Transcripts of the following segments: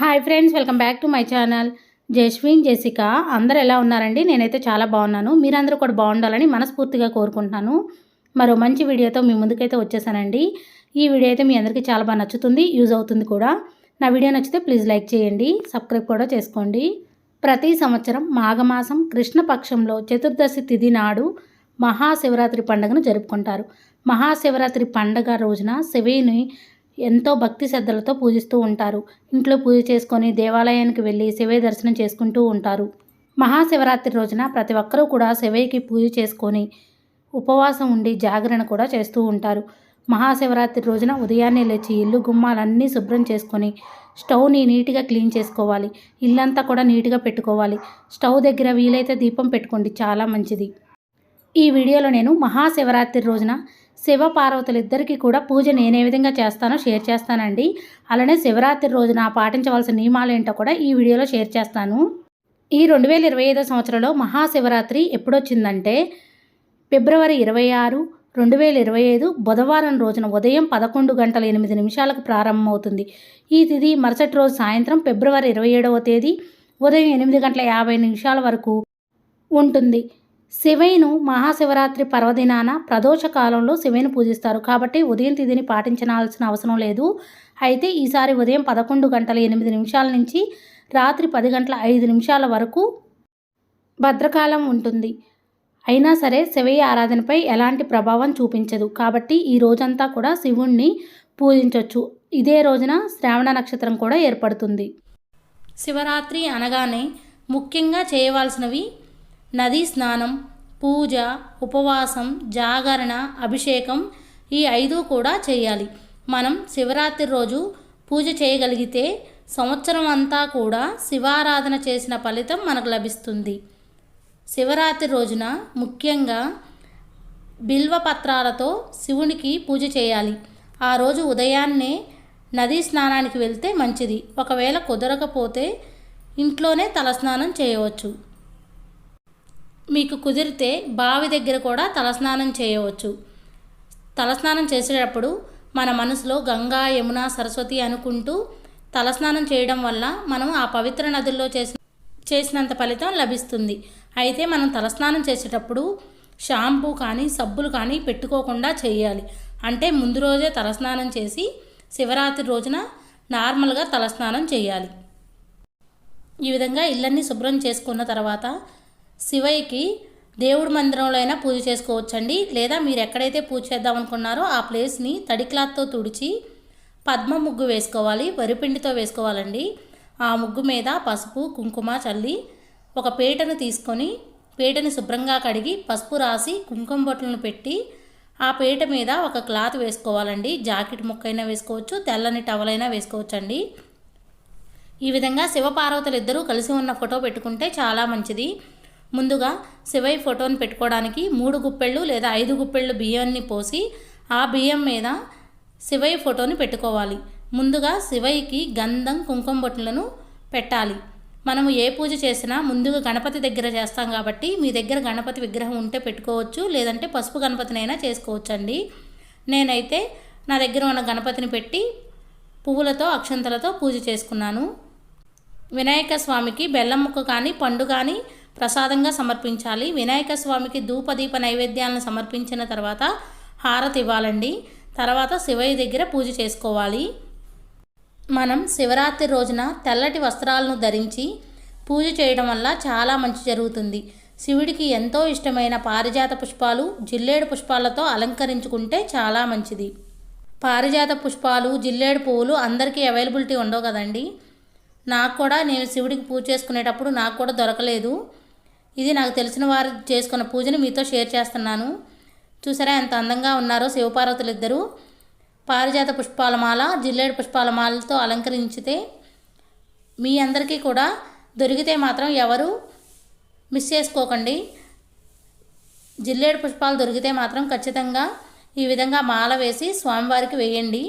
Hi friends welcome back to my channel Jaswin Jessica అందరు ఎలా ఉన్నారండి? నేనైతే చాలా బాగున్నాను. మీరందరూ కూడా బాగుండాలని మనస్ఫూర్తిగా కోరుకుంటున్నాను. మరో మంచి వీడియోతో మీ ముందుకైతే వచ్చేసానండి. ఈ వీడియో అయితే మీ అందరికీ చాలా బాగా నచ్చుతుంది యూజ్ అవుతుంది కూడా. నా వీడియో నచ్చితే ప్లీజ్ లైక్ చేయండి సబ్స్క్రైబ్ కూడా చేసుకోండి. ప్రతి సంవత్సరం మాఘమాసం కృష్ణపక్షంలో చతుర్దశి తిథి నాడు మహాశివరాత్రి పండుగను జరుపుకుంటారు. మహాశివరాత్రి పండగ రోజున శివుని ఎంతో భక్తి శ్రద్ధలతో పూజిస్తూ ఉంటారు. ఇంట్లో పూజ చేసుకొని దేవాలయానికి వెళ్ళి శివయ్య దర్శనం చేసుకుంటూ ఉంటారు. మహాశివరాత్రి రోజున ప్రతి ఒక్కరూ కూడా శివయ్యకి పూజ చేసుకొని ఉపవాసం ఉండి జాగరణ కూడా చేస్తూ ఉంటారు. మహాశివరాత్రి రోజున ఉదయాన్నే లేచి ఇల్లు గుమ్మాలన్నీ శుభ్రం చేసుకొని స్టవ్ని నీట్గా క్లీన్ చేసుకోవాలి. ఇల్లంతా కూడా నీట్గా పెట్టుకోవాలి. స్టవ్ దగ్గర వీలైతే దీపం పెట్టుకోండి చాలా మంచిది. ఈ వీడియోలో నేను మహాశివరాత్రి రోజున శివ పార్వతులు ఇద్దరికీ కూడా పూజ నేనే విధంగా చేస్తానో షేర్ చేస్తానండి. అలానే శివరాత్రి రోజున పాటించవలసిన నియమాలు ఏంటో కూడా ఈ వీడియోలో షేర్ చేస్తాను. ఈ రెండు వేల ఇరవై ఐదో సంవత్సరంలో మహాశివరాత్రి ఎప్పుడొచ్చిందంటే ఫిబ్రవరి ఇరవై ఆరు రెండు వేల ఇరవై ఐదు బుధవారం రోజున ఉదయం పదకొండు గంటల ఎనిమిది నిమిషాలకు ప్రారంభమవుతుంది. ఈ తిది మరుసటి రోజు సాయంత్రం ఫిబ్రవరి ఇరవై ఏడవ తేదీ ఉదయం ఎనిమిది గంటల యాభై నిమిషాల వరకు ఉంటుంది. శివయ్యను మహాశివరాత్రి పర్వదినాన ప్రదోష కాలంలో శివయ్యను పూజిస్తారు. కాబట్టి ఉదయం తిథిని పాటించాల్సిన అవసరం లేదు. అయితే ఈసారి ఉదయం పదకొండు గంటల ఎనిమిది నిమిషాల నుంచి రాత్రి పది గంటల ఐదు నిమిషాల వరకు భద్రకాలం ఉంటుంది. అయినా సరే శివయ్య ఆరాధనపై ఎలాంటి ప్రభావం చూపించదు. కాబట్టి ఈ రోజంతా కూడా శివుణ్ణి పూజించవచ్చు ఇదే రోజున శ్రావణ నక్షత్రం కూడా ఏర్పడుతుంది. శివరాత్రి అనగానే ముఖ్యంగా చేయవలసినవి నదీ స్నానం పూజ ఉపవాసం జాగరణ అభిషేకం ఈ ఐదు కూడా చేయాలి. మనం శివరాత్రి రోజు పూజ చేయగలిగితే సంవత్సరం అంతా కూడా శివారాధన చేసిన ఫలితం మనకు లభిస్తుంది. శివరాత్రి రోజున ముఖ్యంగా బిల్వ పత్రాలతో శివునికి పూజ చేయాలి. ఆ రోజు ఉదయాన్నే నదీ స్నానానికి వెళ్తే మంచిది. ఒకవేళ కుదరకపోతే ఇంట్లోనే తలస్నానం చేయవచ్చు. మీకు కుదిరితే బావి దగ్గర కూడా తలస్నానం చేయవచ్చు. తలస్నానం చేసేటప్పుడు మన మనసులో గంగా యమున సరస్వతి అనుకుంటూ తలస్నానం చేయడం వల్ల మనం ఆ పవిత్ర నదుల్లో చేసిన చేసినంత ఫలితం లభిస్తుంది. అయితే మనం తలస్నానం చేసేటప్పుడు షాంపూ కానీ సబ్బులు కానీ పెట్టుకోకుండా చేయాలి. అంటే ముందు రోజే తలస్నానం చేసి శివరాత్రి రోజున నార్మల్గా తలస్నానం చేయాలి. ఈ విధంగా ఇళ్ళన్నీ శుభ్రం చేసుకున్న తర్వాత శివయ్యకి దేవుడి మందిరంలో అయినా పూజ చేసుకోవచ్చండి. లేదా మీరు ఎక్కడైతే పూజ చేద్దాం అనుకున్నారో ఆ ప్లేస్ని తడి క్లాత్తో తుడిచి పద్మ ముగ్గు వేసుకోవాలి వరిపిండితో వేసుకోవాలండి. ఆ ముగ్గు మీద పసుపు కుంకుమ చల్లి ఒక పీటను తీసుకొని పీటని శుభ్రంగా కడిగి పసుపు రాసి కుంకుమ బొట్లను పెట్టి ఆ పీట మీద ఒక క్లాత్ వేసుకోవాలండి. జాకెట్ ముక్కైనా వేసుకోవచ్చు తెల్లని టవలైనా వేసుకోవచ్చండి. ఈ విధంగా శివపార్వతులు ఇద్దరూ కలిసి ఉన్న ఫోటో పెట్టుకుంటే చాలా మంచిది. ముందుగా శివయ్య ఫోటోని పెట్టుకోవడానికి మూడు గుప్పెళ్ళు లేదా ఐదు గుప్పెళ్ళు బియ్యాన్ని పోసి ఆ బియ్యం మీద శివయ్య ఫోటోని పెట్టుకోవాలి. ముందుగా శివయ్యకి గంధం కుంకుమ బొట్టులను పెట్టాలి. మనము ఏ పూజ చేసినా ముందుగా గణపతి దగ్గర చేస్తాం కాబట్టి మీ దగ్గర గణపతి విగ్రహం ఉంటే పెట్టుకోవచ్చు లేదంటే పసుపు గణపతినైనా చేసుకోవచ్చండి. నేనైతే నా దగ్గర ఉన్న గణపతిని పెట్టి పువ్వులతో అక్షంతలతో పూజ చేసుకున్నాను. వినాయక స్వామికి బెల్లం ముక్క కానీ పండు కానీ ప్రసాదంగా సమర్పించాలి. వినాయక స్వామికి ధూపదీప నైవేద్యాలను సమర్పించిన తర్వాత హారతి ఇవ్వాలండి. తర్వాత శివయ్య దగ్గర పూజ చేసుకోవాలి. మనం శివరాత్రి రోజున తెల్లటి వస్త్రాలను ధరించి పూజ చేయడం వల్ల చాలా మంచి జరుగుతుంది. శివుడికి ఎంతో ఇష్టమైన పారిజాత పుష్పాలు జిల్లేడు పుష్పాలతో అలంకరించుకుంటే చాలా మంచిది. పారిజాత పుష్పాలు జిల్లేడు పువ్వులు అందరికీ అవైలబిలిటీ ఉండవు కదండి. నాకు కూడా నేను శివుడికి పూజ చేసుకునేటప్పుడు నాకు కూడా దొరకలేదు. ఇది నాకు తెలిసిన వారు చేసుకున్న పూజని మీతో షేర్ చేస్తున్నాను. చూసారా ఎంత అందంగా ఉన్నారో శివపార్వతులు ఇద్దరు పారిజాత పుష్పాల మాల జిల్లేడు పుష్పాల మాలతో అలంకరించితే మీ అందరికీ కూడా దొరికితే మాత్రం ఎవరు మిస్ చేసుకోకండి. జిల్లేడు పుష్పాలు దొరికితే మాత్రం ఖచ్చితంగా ఈ విధంగా మాల వేసి స్వామివారికి వేయండి.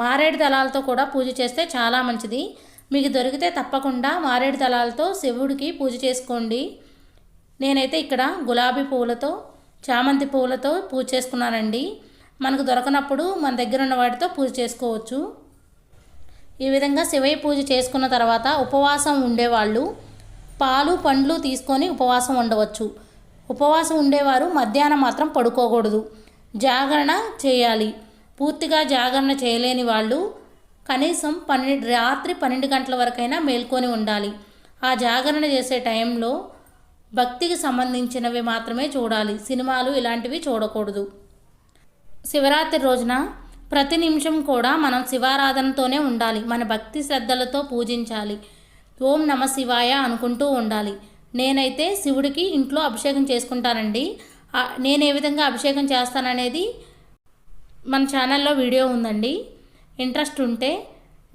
మారేడు దళాలతో కూడా పూజ చేస్తే చాలా మంచిది. మీకు దొరికితే తప్పకుండా మారేడు దళాలతో శివుడికి పూజ చేసుకోండి. నేనైతే ఇక్కడ గులాబీ పువ్వులతో చామంతి పువ్వులతో పూజ చేసుకున్నానండి. మనకు దొరకనప్పుడు మన దగ్గర ఉన్న వాటితో పూజ చేసుకోవచ్చు. ఈ విధంగా శివయ్య పూజ చేసుకున్న తర్వాత ఉపవాసం ఉండేవాళ్ళు. పాలు పండ్లు తీసుకొని ఉపవాసం ఉండవచ్చు. ఉపవాసం ఉండేవారు మధ్యాహ్నం మాత్రం పడుకోకూడదు. జాగరణ చేయాలి. పూర్తిగా జాగరణ చేయలేని వాళ్ళు కనీసం పన్నెండు రాత్రి పన్నెండు గంటల వరకైనా మేల్కొని ఉండాలి. ఆ జాగరణ చేసే టైంలో భక్తికి సంబంధించినవి మాత్రమే చూడాలి. సినిమాలు ఇలాంటివి చూడకూడదు. శివరాత్రి రోజున ప్రతి నిమిషం కూడా మనం శివారాధనతోనే ఉండాలి. మన భక్తి శ్రద్ధలతో పూజించాలి. ఓం నమ శివాయ అనుకుంటూ ఉండాలి. నేనైతే శివుడికి ఇంట్లో అభిషేకం చేసుకుంటానండి. నేను ఏ విధంగా అభిషేకం చేస్తాననేది మన ఛానల్లో వీడియో ఉందండి. ఇంట్రెస్ట్ ఉంటే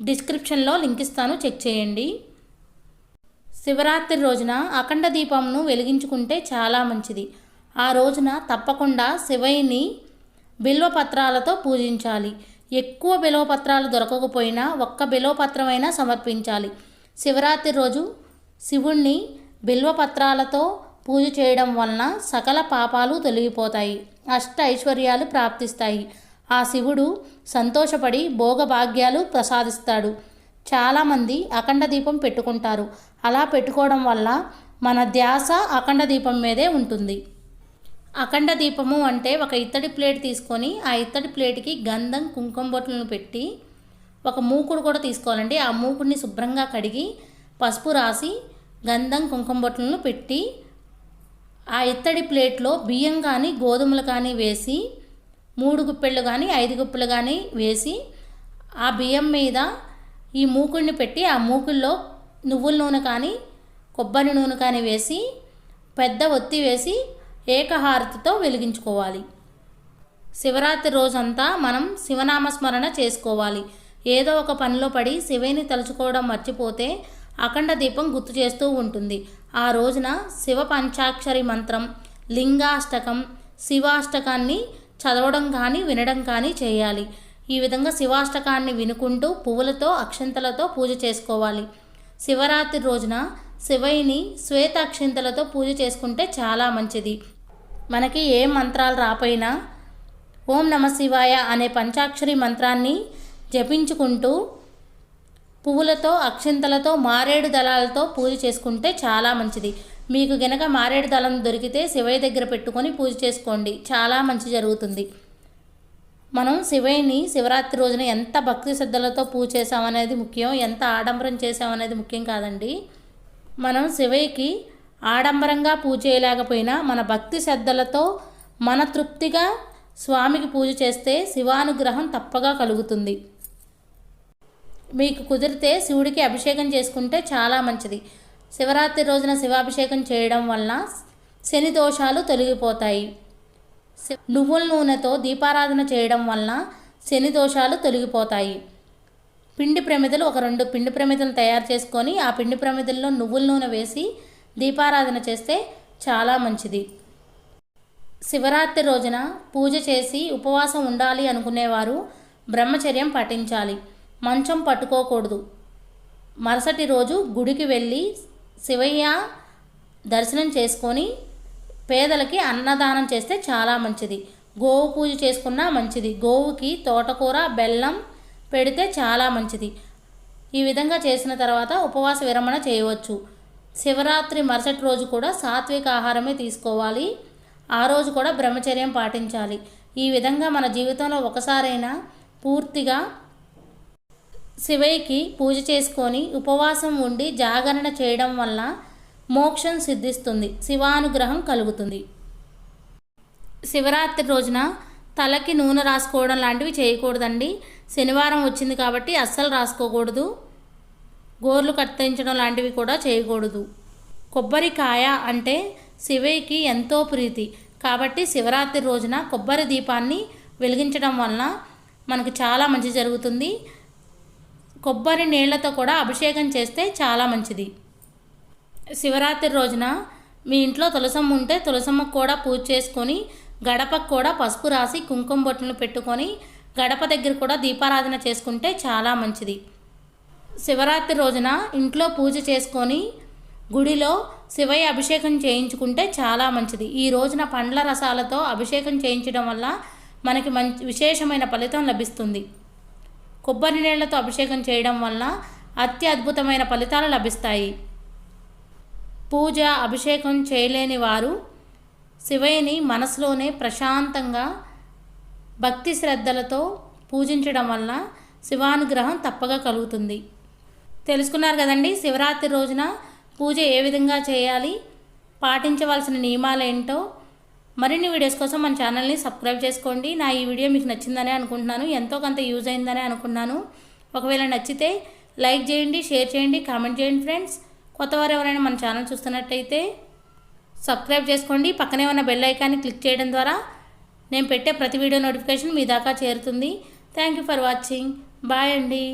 డిస్క్రిప్షన్లో లింక్ ఇస్తాను చెక్ చేయండి. శివరాత్రి రోజున అఖండ దీపంను వెలిగించుకుంటే చాలా మంచిది. ఆ రోజున తప్పకుండా శివయ్యని బిల్వపత్రాలతో పూజించాలి. ఎక్కువ బిల్వపత్రాలు దొరకకపోయినా ఒక్క బిల్వపత్రమైనా సమర్పించాలి. శివరాత్రి రోజు శివుణ్ణి బిల్వపత్రాలతో పూజ చేయడం వలన సకల పాపాలు తొలగిపోతాయి. అష్ట ఐశ్వర్యాలు ప్రాప్తిస్తాయి. ఆ శివుడు సంతోషపడి భోగభాగ్యాలు ప్రసాదిస్తాడు. చాలామంది అఖండ దీపం పెట్టుకుంటారు. అలా పెట్టుకోవడం వల్ల మన ధ్యాస అఖండ దీపం మీదే ఉంటుంది. అఖండ దీపము అంటే ఒక ఇత్తడి ప్లేట్ తీసుకొని ఆ ఇత్తడి ప్లేట్కి గంధం కుంకుమ బొట్లను పెట్టి ఒక మూకుడు కూడా తీసుకోవాలండి. ఆ మూకుడిని శుభ్రంగా కడిగి పసుపు రాసి గంధం కుంకుమ బొట్లను పెట్టి ఆ ఇత్తడి ప్లేట్లో బియ్యం కానీ గోధుమలు కానీ వేసి మూడు గుప్పెళ్ళు కానీ ఐదు గుప్పెలు కానీ వేసి ఆ బియ్యం మీద ఈ మూకుడిని పెట్టి ఆ మూకుల్లో నువ్వుల నూనె కానీ కొబ్బరి నూనె కానీ వేసి పెద్ద ఒత్తి వేసి ఏకహారతితో వెలిగించుకోవాలి. శివరాత్రి రోజంతా మనం శివనామస్మరణ చేసుకోవాలి. ఏదో ఒక పనిలో పడి శివని తలుచుకోవడం మర్చిపోతే అఖండ దీపం గుర్తు చేస్తూ ఉంటుంది. ఆ రోజున శివ పంచాక్షరి మంత్రం లింగాష్టకం శివాష్టకాన్ని చదవడం కానీ వినడం కానీ చేయాలి. ఈ విధంగా శివాష్టకాన్ని వినుకుంటూ పువ్వులతో అక్షంతలతో పూజ చేసుకోవాలి. శివరాత్రి రోజున శివైని శ్వేత అక్షింతలతో పూజ చేసుకుంటే చాలా మంచిది. మనకి ఏ మంత్రాలు రాపోయినా ఓం నమ శివాయ అనే పంచాక్షరి మంత్రాన్ని జపించుకుంటూ పువ్వులతో అక్షింతలతో మారేడు దళాలతో పూజ చేసుకుంటే చాలా మంచిది. మీకు గనక మారేడు దళం దొరికితే శివయ్య దగ్గర పెట్టుకొని పూజ చేసుకోండి. చాలా మంచి జరుగుతుంది. మనం శివయ్యని శివరాత్రి రోజున ఎంత భక్తి శ్రద్ధలతో పూజ చేసామనేది ముఖ్యం ఎంత ఆడంబరం చేసామనేది ముఖ్యం కాదండి. మనం శివయ్యకి ఆడంబరంగా పూజ చేయలేకపోయినా మన భక్తి శ్రద్ధలతో మన తృప్తిగా స్వామికి పూజ చేస్తే శివానుగ్రహం తప్పగా కలుగుతుంది. మీకు కుదిరితే శివుడికి అభిషేకం చేసుకుంటే చాలా మంచిది. శివరాత్రి రోజున శివాభిషేకం చేయడం వలన శని దోషాలు తొలగిపోతాయి. నువ్వుల నూనెతో దీపారాధన చేయడం వలన శని దోషాలు తొలగిపోతాయి. పిండి ప్రమిదలు ఒక రెండు పిండి ప్రమిదలు తయారు చేసుకొని ఆ పిండి ప్రమిదల్లో నువ్వుల నూనె వేసి దీపారాధన చేస్తే చాలా మంచిది. శివరాత్రి రోజున పూజ చేసి ఉపవాసం ఉండాలి అనుకునేవారు బ్రహ్మచర్యం పాటించాలి. మంచం పట్టుకోకూడదు. మరుసటి రోజు గుడికి వెళ్ళి శివయ్య దర్శనం చేసుకొని పేదలకి అన్నదానం చేస్తే చాలా మంచిది. గోవు పూజ చేసుకున్నా మంచిది. గోవుకి తోటకూర బెల్లం పెడితే చాలా మంచిది. ఈ విధంగా చేసిన తర్వాత ఉపవాస విరమణ చేయవచ్చు. శివరాత్రి మరుసటి రోజు కూడా సాత్విక ఆహారమే తీసుకోవాలి. ఆ రోజు కూడా బ్రహ్మచర్యం పాటించాలి. ఈ విధంగా మన జీవితంలో ఒకసారైనా పూర్తిగా శివయ్యకి పూజ చేసుకొని ఉపవాసం ఉండి జాగరణ చేయడం వల్ల మోక్షం సిద్ధిస్తుంది. శివానుగ్రహం కలుగుతుంది. శివరాత్రి రోజున తలకి నూనె రాసుకోవడం లాంటివి చేయకూడదండి. శనివారం వచ్చింది కాబట్టి అస్సలు రాసుకోకూడదు. గోర్లు కత్తిరించడం లాంటివి కూడా చేయకూడదు. కొబ్బరికాయ అంటే శివయ్యకి ఎంతో ప్రీతి. కాబట్టి శివరాత్రి రోజున కొబ్బరి దీపాన్ని వెలిగించడం వలన మనకు చాలా మంచి జరుగుతుంది. కొబ్బరి నీళ్ళతో కూడా అభిషేకం చేస్తే చాలా మంచిది. శివరాత్రి రోజున మీ ఇంట్లో తులసమ్మ ఉంటే తులసమ్మకు కూడా పూజ చేసుకొని గడపకు కూడా పసుపు రాసి కుంకుమ బొట్టును పెట్టుకొని గడప దగ్గర కూడా దీపారాధన చేసుకుంటే చాలా మంచిది. శివరాత్రి రోజున ఇంట్లో పూజ చేసుకొని గుడిలో శివయ్య అభిషేకం చేయించుకుంటే చాలా మంచిది. ఈ రోజున పండ్ల రసాలతో అభిషేకం చేయించడం వల్ల మనకి మంచి విశేషమైన ఫలితం లభిస్తుంది. కొబ్బరి నీళ్ళతో అభిషేకం చేయడం వలన అత్యద్భుతమైన ఫలితాలు లభిస్తాయి. పూజ అభిషేకం చేయలేని వారు శివయ్యని మనసులోనే ప్రశాంతంగా భక్తి శ్రద్ధలతో పూజించడం వల్ల శివానుగ్రహం తప్పగా కలుగుతుంది. తెలుసుకున్నారు కదండి శివరాత్రి రోజున పూజ ఏ విధంగా చేయాలి? పాటించవలసిన నియమాలు ఏంటో మరిన్ని వీడియోస్ కోసం మన ఛానల్ని సబ్స్క్రైబ్ చేసుకోండి. నా ఈ వీడియో మీకు నచ్చిందనే అనుకుంటున్నాను. ఎంతో కొంత యూజ్ అయిందనే అనుకున్నాను. ఒకవేళ నచ్చితే లైక్ చేయండి షేర్ చేయండి కామెంట్ చేయండి ఫ్రెండ్స్ కొత్తవారు ఎవరైనా మన ఛానల్ చూస్తున్నట్టయితే సబ్స్క్రైబ్ చేసుకోండి. పక్కనే ఉన్న బెల్ ఐకాన్ని క్లిక్ చేయడం ద్వారా నేను పెట్టే ప్రతి వీడియో నోటిఫికేషన్ మీ దాకా చేరుతుంది. Thank you for watching bye అండి.